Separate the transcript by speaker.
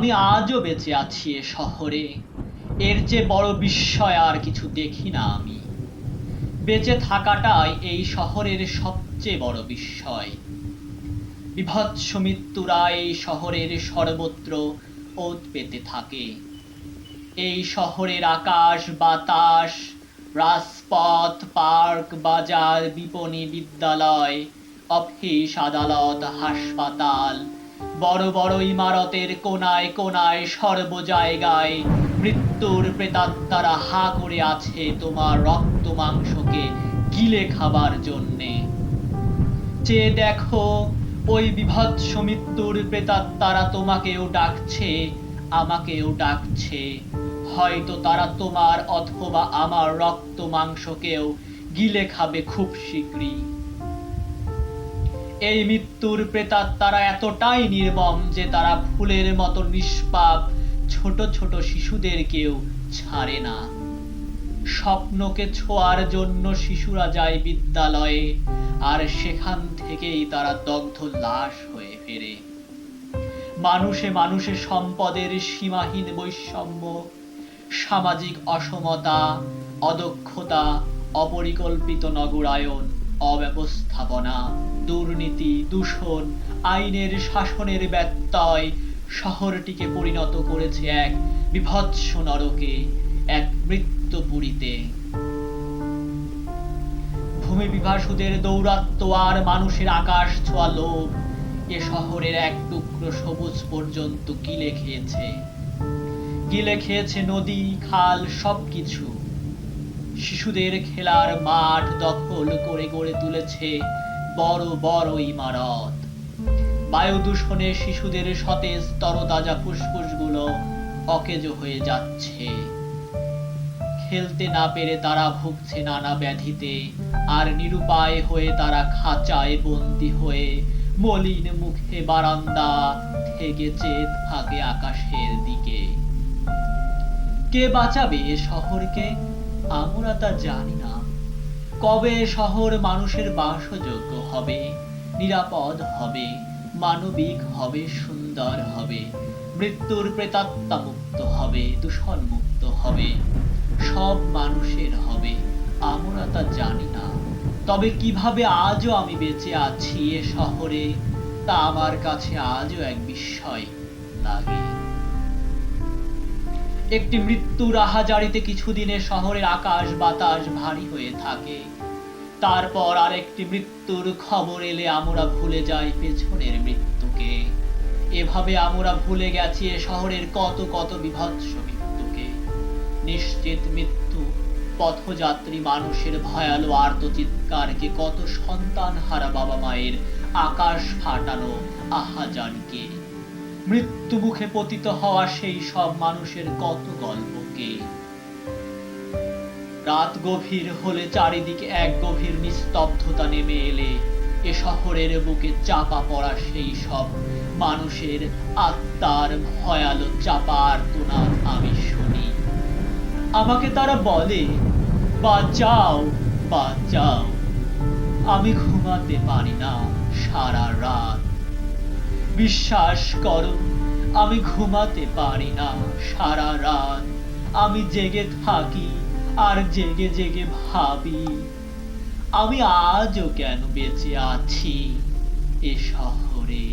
Speaker 1: আমি আজও বেঁচে আছি এ শহরে। এর চেয়ে বড় বিস্ময় আর কিছু দেখি না আমি। বেঁচে থাকাটাই এই শহরের সবচেয়ে বড় বিস্ময়। বিভৎস মৃত্যুরা এই শহরের সর্বত্র ওত পেতে থাকে। এই শহরের আকাশ, বাতাস, রাজপথ, পার্ক, বাজার, বিপণী বিদ্যালয়, অফিস, আদালত, হাসপাতাল বড় বড় ইমারতের কোনায় কোনায় সর্ব জায়গায় মৃত্যুর প্রেতাত্মারা হা করে আছে তোমার রক্ত মাংসকে গিলে খাবার জন্যে। চেয়ে দেখো, ওই বিভৎস মৃত্যুর প্রেতাত্মারা তোমাকেও ডাকছে, আমাকেও ডাকছে। হয়তো তারা তোমার অথবা আমার রক্ত মাংসকেও গিলে খাবে খুব শীঘ্রই। এই মৃত্যুর প্রেতাত্মারা এতটাই নির্মম যে তারা ফুলের মতো নিষ্পাপ ছোট ছোট শিশুদেরকেও ছাড়ে না। স্বপ্নকে ছোঁয়ার জন্য শিশুরা যায় বিদ্যালয়ে, আর সেখান থেকেই তারা দগ্ধ লাশ হয়ে ফেরে। মানুষে মানুষে সম্পদের সীমাহীন বৈষম্য, সামাজিক অসমতা, অদক্ষতা, অপরিকল্পিত নগরায়ন অব্যবস্থাপনা, দুর্নীতি, দূষণ, আইনের শাসনের ব্যত্যয় শহরটিকে পরিণত করেছে এক বিভৎস নরকে, এক মৃত্যুপুরীতে। ভূমি বিভাসুদের দৌরাত্ম আর মানুষের আকাশ ছোঁয়া লোভ, এ শহরের এক টুকরো সবুজ পর্যন্ত গিলে খেয়েছে। গিলে খেয়েছে নদী, খাল, সবকিছু। শিশুদের খেলার মাঠ দখল করে গড়ে তুলেছে বড় বড় ইমারত। বায়ু দূষণে শিশুদের সতেজ তরতাজা ফুসফুসগুলো অকেজ হয়ে যাচ্ছে। খেলতে না পেরে তারা ভুগছে নানা ব্যাধিতে, আর নিরুপায় হয়ে তারা খাঁচায় বন্দি হয়ে মলিন মুখে বারান্দা থেকে চেয়ে থাকে আকাশের দিকে। কে বাঁচাবে শহরকে? আমরা তা জানি না। কবে শহর মানুষের বাসযোগ্য হবে, নিরাপদ হবে, মানবিক হবে, সুন্দর হবে, মৃত্যুর প্রেতাত্মা মুক্ত হবে দূষণ মুক্ত হবে, সব মানুষের হবে আমরা তা জানি না। তবে কীভাবে আজও আমি বেঁচে আছি এ শহরে, তা আমার কাছে আজও এক বিস্ময় লাগে। একটি মৃত্যুর আহাজারিতে কিছুদিনে শহরের আকাশ বাতাস ভারী হয়ে থাকে। তারপর আর একটি মৃত্যুর খবর এলে আমরা ভুলে যাই পেছনের মৃত্যুকে। এভাবে আমরা ভুলে গেছি এ শহরের কত কত বিভৎস মৃত্যুকে। নিশ্চিত মৃত্যু, পথযাত্রী মানুষের ভয়ালো আর্তচিৎকারকে কত সন্তান হারা বাবা মায়ের আকাশ ফাটানো আহাজারিকে। মৃত্যু মুখে পতিত হওয়া সেই সব মানুষের কত গল্পকে রাত গভীর হলে চারিদিকে এক গভীর নিস্তব্ধতা নেমে এলে, এ শহরের বুকে চাপা পড়া সেই সব মানুষের আত্মার ভয়ালো চাপা আর্তনাদ আমি শুনি। আমাকে তারা বলে, বাঁচাও বাঁচাও। আমি ঘুমাতে পারি না সারা রাত। বিশ্বাস করো, আমি ঘুমাতে পারি না সারা রাত। আমি জেগে থাকি আর জেগে জেগে ভাবি, আমি আজও কেন বেঁচে আছি এ শহরে?